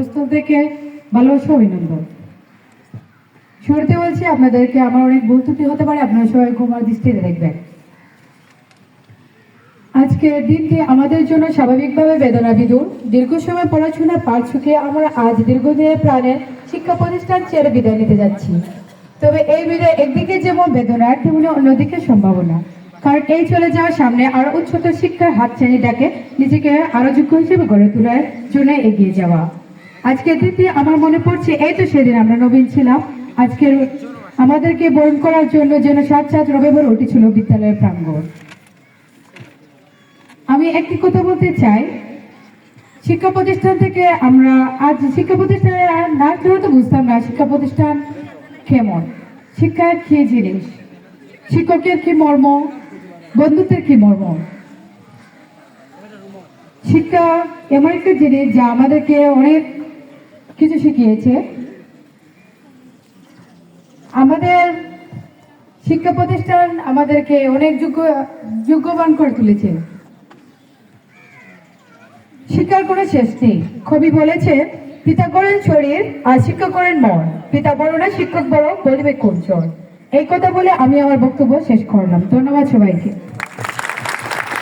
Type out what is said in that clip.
অন্তঃস্থল থেকে ভালোবাসা অভিনন্দন। শুরুতে বলছি, আপনাদেরকে আমার অনেক ভুল ত্রুটি হতে পারে, আপনারা সবাই ঘুমার দৃষ্টিতে দেখবেন। আজকের দিনটি আমাদের জন্য স্বাভাবিকভাবে বেদনা বিদুর দীর্ঘ সময় পড়াশোনার পাঠ শুকিয়ে আমরা আজ দীর্ঘদিনের প্রাণের শিক্ষা প্রতিষ্ঠান ছেড়ে বিদায় নিতে যাচ্ছি। তবে এই বিদায় একদিকে যেমন বেদনার, তেমনি অন্যদিকে সম্ভাবনা। কারণ এই চলে যাওয়ার সামনে আরও উচ্চতর শিক্ষার হাত শ্রেণীটাকে নিজেকে আরও যোগ্য হিসেবে গড়ে তোলার জন্য এগিয়ে যাওয়া। আজকের দিনটি আমার মনে পড়ছে, এই তো সেদিন আমরা নবীন ছিলাম। আজকের আমাদেরকে বরণ করার জন্য যেন সাত সাত রবিবার উঠেছিল বিদ্যালয়ের প্রাঙ্গণ। আমি একটি কথা বলতে চাই। শিক্ষা প্রতিষ্ঠান থেকে আমরা, আজ শিক্ষা প্রতিষ্ঠানের না তো বুঝতাম না শিক্ষা প্রতিষ্ঠান কেমন। শিক্ষা কি জিনিস? শিক্ষকের কি মর্ম? বন্ধুত্বের কি মর্ম? শিক্ষা এমন একটা জিনিস যা আমাদেরকে অনেক কিছু শিখিয়েছে। আমাদের শিক্ষা প্রতিষ্ঠান আমাদেরকে অনেক যোগ্য, যোগ্যবান করে তুলেছে। শিক্ষার কোনো শেষ নেই। কবি বলেছে পিতা করেন শরীর আর শিক্ষক করেন মন পিতা বড় না শিক্ষক বড় বলিবে কোন এই কথা বলে আমি আমার বক্তব্য শেষ করলাম। ধন্যবাদ সবাইকে।